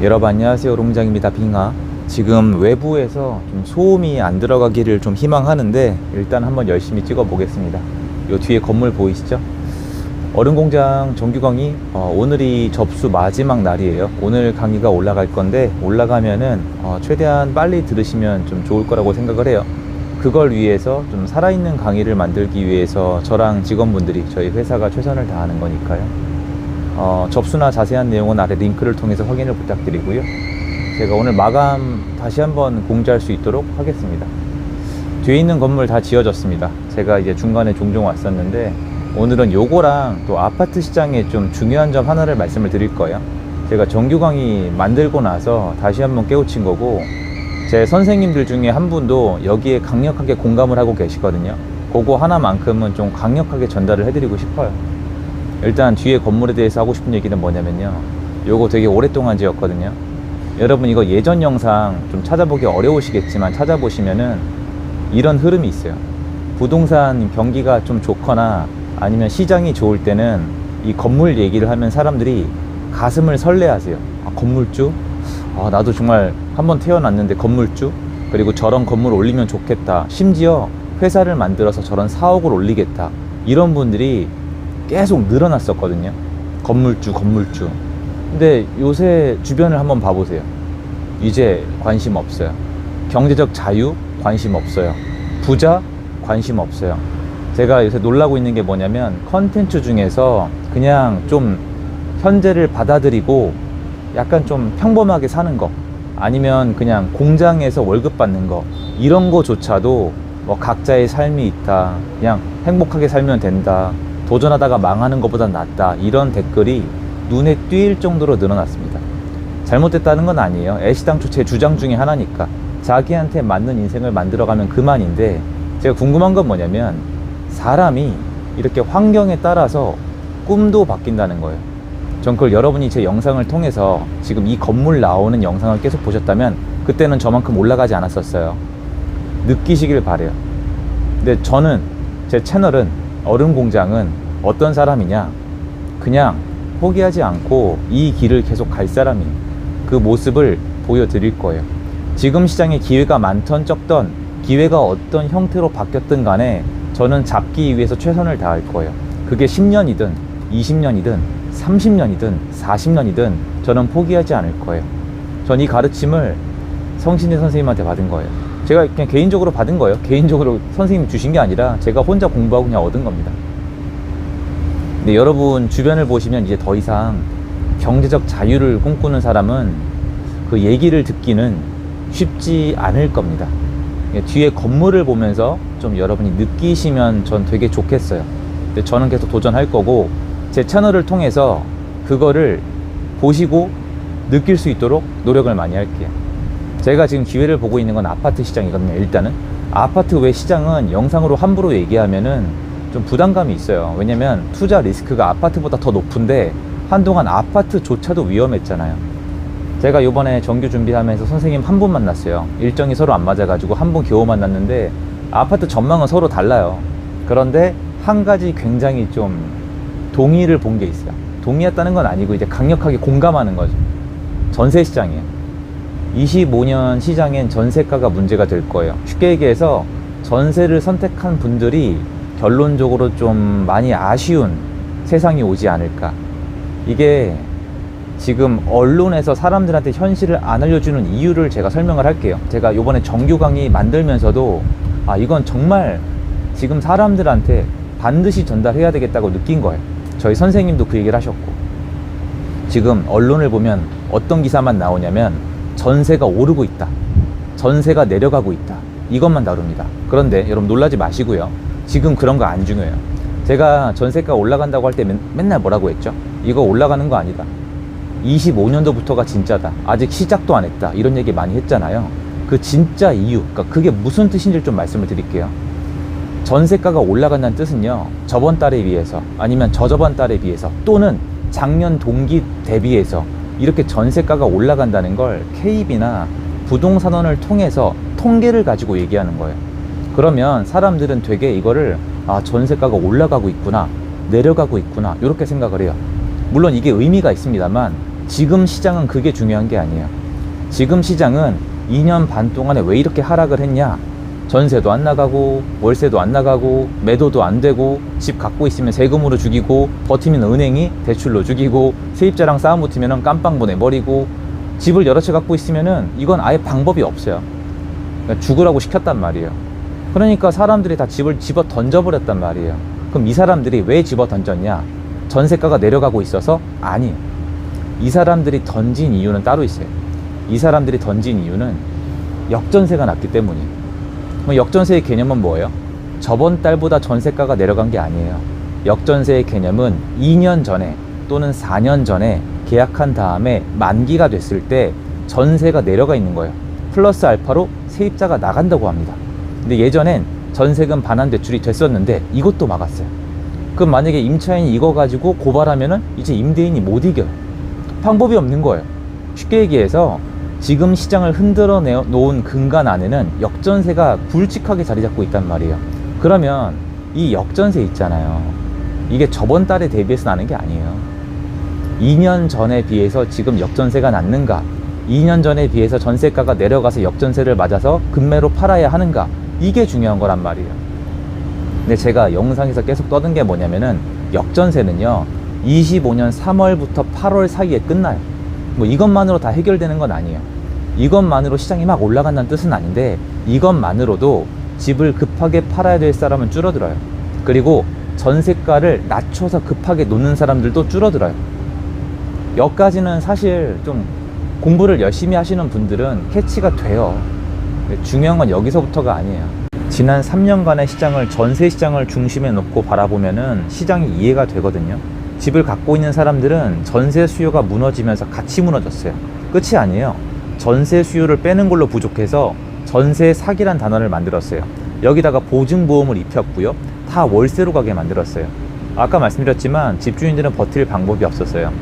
여러분 안녕하세요. 롱장입니다. 빙하. 지금 외부에서 좀 소음이 안 들어가기를 좀 희망하는데 일단 한번 열심히 찍어 보겠습니다. 요 뒤에 건물 보이시죠? 얼음공장 정규 강의 어, 오늘이 접수 마지막 날이에요. 오늘 강의가 올라갈 건데 올라가면은 어, 최대한 빨리 들으시면 좀 좋을 거라고 생각을 해요. 그걸 위해서 좀 살아있는 강의를 만들기 위해서 저랑 직원분들이 저희 회사가 최선을 다하는 거니까요 어, 접수나 자세한 내용은 아래 링크를 통해서 확인을 부탁드리고요. 제가 오늘 마감 다시 한번 공지할 수 있도록 하겠습니다. 뒤에 있는 건물 다 지어졌습니다. 제가 이제 중간에 종종 왔었는데 오늘은 요거랑 또 아파트 시장에 좀 중요한 점 하나를 말씀을 드릴 거예요. 제가 정규 강의 만들고 나서 다시 한번 깨우친 거고 제 선생님들 중에 한 분도 여기에 강력하게 공감을 하고 계시거든요. 그거 하나만큼은 좀 강력하게 전달을 해드리고 싶어요. 일단 뒤에 건물에 대해서 하고 싶은 얘기는 뭐냐면요. 요거 되게 오랫동안 지었거든요. 여러분 이거 예전 영상 좀 찾아보기 어려우시겠지만 찾아보시면은 이런 흐름이 있어요. 부동산 경기가 좀 좋거나 아니면 시장이 좋을 때는 이 건물 얘기를 하면 사람들이 가슴을 설레하세요. 아, 건물주? 아, 나도 정말 한번 태어났는데 건물주? 그리고 저런 건물 올리면 좋겠다. 심지어 회사를 만들어서 저런 사옥을 올리겠다. 이런 분들이 계속 늘어났었거든요. 건물주, 건물주. 근데 요새 주변을 한번 봐보세요. 이제 관심 없어요. 경제적 자유 관심 없어요. 부자 관심 없어요. 제가 요새 놀라고 있는 게 뭐냐면 컨텐츠 중에서 그냥 좀 현재를 받아들이고 약간 좀 평범하게 사는 거 아니면 그냥 공장에서 월급 받는 거 이런 거조차도 뭐 각자의 삶이 있다. 그냥 행복하게 살면 된다. 도전하다가 망하는 것보다 낫다. 이런 댓글이 눈에 띌 정도로 늘어났습니다. 잘못됐다는 건 아니에요. 애시당초 제 주장 중에 하나니까. 자기한테 맞는 인생을 만들어가면 그만인데, 제가 궁금한 건 뭐냐면, 사람이 이렇게 환경에 따라서 꿈도 바뀐다는 거예요. 전 그걸 여러분이 제 영상을 통해서 지금 이 건물 나오는 영상을 계속 보셨다면, 그때는 저만큼 올라가지 않았었어요. 느끼시길 바래요. 근데 저는, 제 채널은, 얼음 공장은 어떤 사람이냐? 그냥 포기하지 않고 이 길을 계속 갈 사람이에요. 그 모습을 보여드릴 거예요. 지금 시장에 기회가 많던 적던 기회가 어떤 형태로 바뀌었든 간에 저는 잡기 위해서 최선을 다할 거예요. 그게 10년이든 20년이든 30년이든 40년이든 저는 포기하지 않을 거예요. 전 이 가르침을 성신의 선생님한테 받은 거예요. 제가 그냥 개인적으로 받은 거예요. 개인적으로 선생님이 주신 게 아니라 제가 혼자 공부하고 그냥 얻은 겁니다. 근데 여러분 주변을 보시면 이제 더 이상 경제적 자유를 꿈꾸는 사람은 그 얘기를 듣기는 쉽지 않을 겁니다. 뒤에 건물을 보면서 좀 여러분이 느끼시면 전 되게 좋겠어요. 근데 저는 계속 도전할 거고 제 채널을 통해서 그거를 보시고 느낄 수 있도록 노력을 많이 할게요. 제가 지금 기회를 보고 있는 건 아파트 시장이거든요. 일단은 아파트 외 시장은 영상으로 함부로 얘기하면은 좀 부담감이 있어요. 왜냐면 투자 리스크가 아파트보다 더 높은데 한동안 아파트조차도 위험했잖아요. 제가 요번에 정규 준비하면서 선생님 한 분 만났어요. 일정이 서로 안 맞아가지고 한 분 겨우 만났는데 아파트 전망은 서로 달라요. 그런데 한 가지 굉장히 좀 동의를 본 게 있어요. 동의했다는 건 아니고 이제 강력하게 공감하는 거죠. 전세 시장이에요. 25년 시장엔 전세가가 문제가 될 거예요. 쉽게 얘기해서 전세를 선택한 분들이 결론적으로 좀 많이 아쉬운 세상이 오지 않을까. 이게 지금 언론에서 사람들한테 현실을 안 알려주는 이유를 제가 설명을 할게요. 제가 요번에 정규 강의 만들면서도 아, 이건 정말 지금 사람들한테 반드시 전달해야 되겠다고 느낀 거예요. 저희 선생님도 그 얘기를 하셨고. 지금 언론을 보면 어떤 기사만 나오냐면 전세가 오르고 있다. 전세가 내려가고 있다. 이것만 다룹니다. 그런데 여러분 놀라지 마시고요. 지금 그런 거 안 중요해요. 제가 전세가 올라간다고 할 때 맨날 뭐라고 했죠? 이거 올라가는 거 아니다. 25년도부터가 진짜다. 아직 시작도 안 했다. 이런 얘기 많이 했잖아요. 그 진짜 이유, 그러니까 그게 무슨 뜻인지 좀 말씀을 드릴게요. 전세가가 올라간다는 뜻은요, 저번 달에 비해서, 아니면 저저번 달에 비해서, 또는 작년 동기 대비해서 이렇게 전세가가 올라간다는 걸 KB나 부동산원을 통해서 통계를 가지고 얘기하는 거예요. 그러면 사람들은 되게 이거를 아, 전세가가 올라가고 있구나, 내려가고 있구나, 이렇게 생각을 해요. 물론 이게 의미가 있습니다만 지금 시장은 그게 중요한 게 아니에요. 지금 시장은 2년 반 동안에 왜 이렇게 하락을 했냐? 전세도 안 나가고 월세도 안 나가고 매도도 안 되고 집 갖고 있으면 세금으로 죽이고 버티면 은행이 대출로 죽이고 세입자랑 싸움 붙으면 깜빵 보내버리고 집을 여러 채 갖고 있으면은 이건 아예 방법이 없어요. 그러니까 죽으라고 시켰단 말이에요. 그러니까 사람들이 다 집을 집어 던져버렸단 말이에요. 그럼 이 사람들이 왜 집어 던졌냐? 전세가가 내려가고 있어서? 아니. 이 사람들이 던진 이유는 따로 있어요. 이 사람들이 던진 이유는 역전세가 났기 때문이에요. 그럼 역전세의 개념은 뭐예요? 저번 달보다 전세가가 내려간 게 아니에요. 역전세의 개념은 2년 전에 또는 4년 전에 계약한 다음에 만기가 됐을 때 전세가 내려가 있는 거예요. 플러스 알파로 세입자가 나간다고 합니다. 근데 예전엔 전세금 반환 대출이 됐었는데 이것도 막았어요. 그럼 만약에 임차인이 이거 가지고 고발하면은 이제 임대인이 못 이겨요. 방법이 없는 거예요. 쉽게 얘기해서 지금 시장을 흔들어 내- 놓은 근간 안에는 역전세가 굵직하게 자리 잡고 있단 말이에요. 그러면 이 역전세 있잖아요. 이게 저번 달에 대비해서 나는 게 아니에요. 2년 전에 비해서 지금 역전세가 났는가? 2년 전에 비해서 전세가가 내려가서 역전세를 맞아서 금매로 팔아야 하는가? 이게 중요한 거란 말이에요. 근데 제가 영상에서 계속 떠든 게 뭐냐면은 역전세는요 25년 3월부터 8월 사이에 끝나요 뭐 이것만으로 다 해결되는 건 아니에요. 이것만으로 시장이 막 올라간다는 뜻은 아닌데 이것만으로도 집을 급하게 팔아야 될 사람은 줄어들어요. 그리고 전세가를 낮춰서 급하게 놓는 사람들도 줄어들어요. 여기까지는 사실 좀 공부를 열심히 하시는 분들은 캐치가 돼요. 중요한 건 여기서부터가 아니에요. 지난 3년간의 시장을 전세 시장을 중심에 놓고 바라보면은 시장이 이해가 되거든요. 집을 갖고 있는 사람들은 전세 수요가 무너지면서 같이 무너졌어요. 끝이 아니에요. 전세 수요를 빼는 걸로 부족해서 전세 사기란 단어를 만들었어요. 여기다가 보증보험을 입혔고요. 다 월세로 가게 만들었어요. 아까 말씀드렸지만 집주인들은 버틸 방법이 없었어요.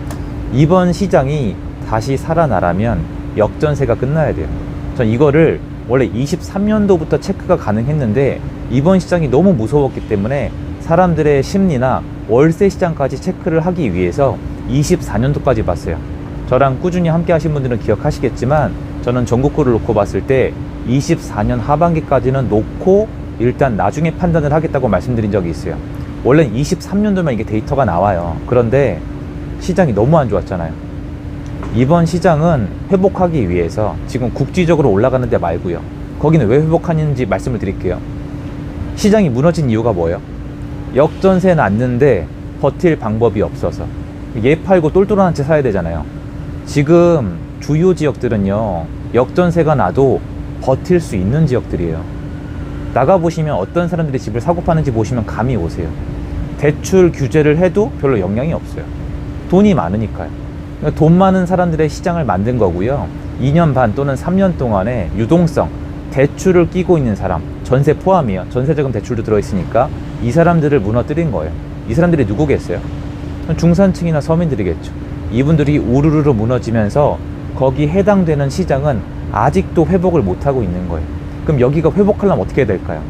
이번 시장이 다시 살아나라면 역전세가 끝나야 돼요. 전 이거를 원래 23년도부터 체크가 가능했는데 이번 시장이 너무 무서웠기 때문에 사람들의 심리나 월세 시장까지 체크를 하기 위해서 24년도까지 봤어요. 저랑 꾸준히 함께 하신 분들은 기억하시겠지만 저는 전국구를 놓고 봤을 때 24년 하반기까지는 놓고 일단 나중에 판단을 하겠다고 말씀드린 적이 있어요. 원래 23년도면 이게 데이터가 나와요. 그런데 시장이 너무 안 좋았잖아요. 이번 시장은 회복하기 위해서 지금 국지적으로 올라가는 데 말고요. 거기는 왜 회복하는지 말씀을 드릴게요. 시장이 무너진 이유가 뭐예요? 역전세 났는데 버틸 방법이 없어서 얘 팔고 똘똘한 채 사야 되잖아요. 지금 주요 지역들은요 역전세가 나도 버틸 수 있는 지역들이에요. 나가 보시면 어떤 사람들이 집을 사고 파는지 보시면 감이 오세요. 대출 규제를 해도 별로 영향이 없어요. 돈이 많으니까요. 그러니까 돈 많은 사람들의 시장을 만든 거고요. 2년 반 또는 3년 동안의 유동성, 대출을 끼고 있는 사람, 전세 포함이요. 전세자금 대출도 들어있으니까 이 사람들을 무너뜨린 거예요. 이 사람들이 누구겠어요? 중산층이나 서민들이겠죠. 이분들이 우르르르 무너지면서 거기 해당되는 시장은 아직도 회복을 못하고 있는 거예요. 그럼 여기가 회복하려면 어떻게 해야 될까요?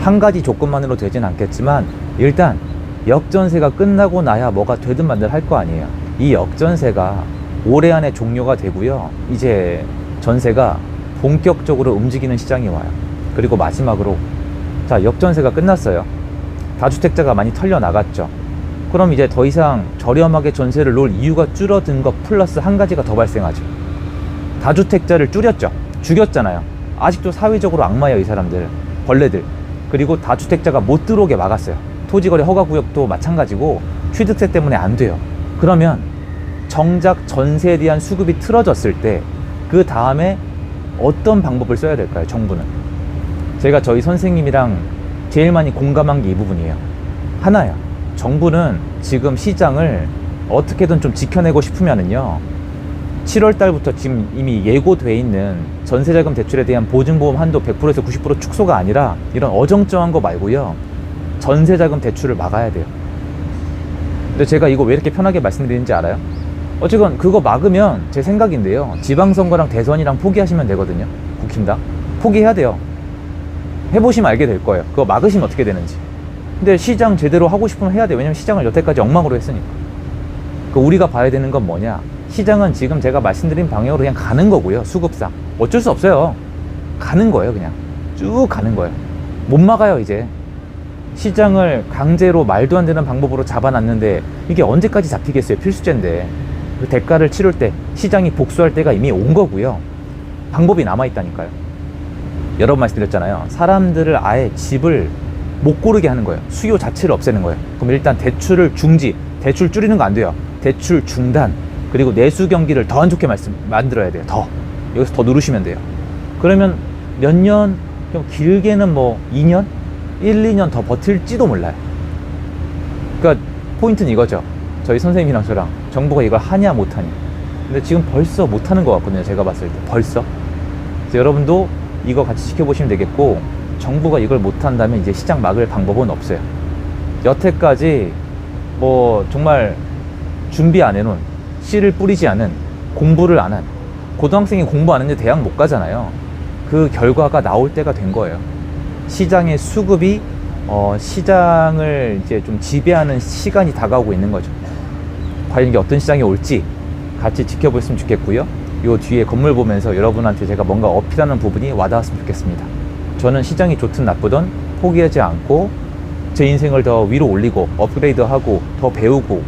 한 가지 조건만으로 되진 않겠지만 일단 역전세가 끝나고 나야 뭐가 되든 말든 할 거 아니에요. 이 역전세가 올해 안에 종료가 되고요. 이제 전세가 본격적으로 움직이는 시장이 와요. 그리고 마지막으로 자 역전세가 끝났어요. 다주택자가 많이 털려 나갔죠. 그럼 이제 더 이상 저렴하게 전세를 놓을 이유가 줄어든 것 플러스 한 가지가 더 발생하죠. 다주택자를 줄였죠. 죽였잖아요. 아직도 사회적으로 악마예요, 이 사람들. 벌레들. 그리고 다주택자가 못 들어오게 막았어요. 토지거래 허가구역도 마찬가지고 취득세 때문에 안 돼요. 그러면 정작 전세에 대한 수급이 틀어졌을 때 그 다음에 어떤 방법을 써야 될까요, 정부는? 제가 저희 선생님이랑 제일 많이 공감한 게 이 부분이에요. 하나야. 정부는 지금 시장을 어떻게든 좀 지켜내고 싶으면은요. 7월 달부터 지금 이미 예고돼 있는 전세자금 대출에 대한 보증보험 한도 100%에서 90% 축소가 아니라 이런 어정쩡한 거 말고요. 전세자금 대출을 막아야 돼요. 근데 제가 이거 왜 이렇게 편하게 말씀드리는지 알아요? 어쨌건 그거 막으면 제 생각인데요. 지방선거랑 대선이랑 포기하시면 되거든요. 국힘당. 포기해야 돼요. 해보시면 알게 될 거예요. 그거 막으시면 어떻게 되는지. 근데 시장 제대로 하고 싶으면 해야 돼요. 왜냐면 시장을 여태까지 엉망으로 했으니까. 그 우리가 봐야 되는 건 뭐냐? 시장은 지금 제가 말씀드린 방향으로 그냥 가는 거고요. 수급상. 어쩔 수 없어요. 가는 거예요, 그냥. 쭉 가는 거예요. 못 막아요, 이제. 시장을 강제로 말도 안 되는 방법으로 잡아놨는데 이게 언제까지 잡히겠어요? 필수제인데. 그 대가를 치를 때 시장이 복수할 때가 이미 온 거고요. 방법이 남아있다니까요. 여러 번 말씀드렸잖아요. 사람들을 아예 집을 못 고르게 하는 거예요. 수요 자체를 없애는 거예요. 그럼 일단 대출을 중지, 대출 줄이는 거 안 돼요. 대출 중단, 그리고 내수 경기를 더 안 좋게 말씀, 만들어야 돼요. 더. 여기서 더 누르시면 돼요. 그러면 몇 년, 좀 길게는 뭐 2년? 1, 2년 더 버틸지도 몰라요. 그러니까 포인트는 이거죠. 저희 선생님이랑 저랑 정부가 이걸 하냐 못하냐. 근데 지금 벌써 못하는 것 같거든요. 제가 봤을 때 벌써. 그래서 여러분도 이거 같이 지켜보시면 되겠고 정부가 이걸 못한다면 이제 시장 막을 방법은 없어요. 여태까지 뭐 정말 준비 안 해놓은 씨를 뿌리지 않은 공부를 안 한 고등학생이 공부 안 했는데 대학 못 가잖아요. 그 결과가 나올 때가 된 거예요. 시장의 수급이 어, 시장을 이제 좀 지배하는 시간이 다가오고 있는 거죠. 과연 이게 어떤 시장이 올지 같이 지켜보셨으면 좋겠고요. 요 뒤에 건물 보면서 여러분한테 제가 뭔가 어필하는 부분이 와닿았으면 좋겠습니다. 저는 시장이 좋든 나쁘든 포기하지 않고 제 인생을 더 위로 올리고 업그레이드하고 더 배우고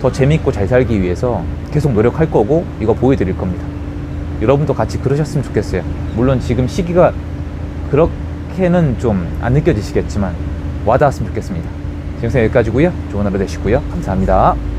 더 재밌고 잘 살기 위해서 계속 노력할 거고 이거 보여드릴 겁니다. 여러분도 같이 그러셨으면 좋겠어요. 물론 지금 시기가 그렇게는 좀 안 느껴지시겠지만 와닿았으면 좋겠습니다. 지금 여기까지고요. 좋은 하루 되시고요. 감사합니다.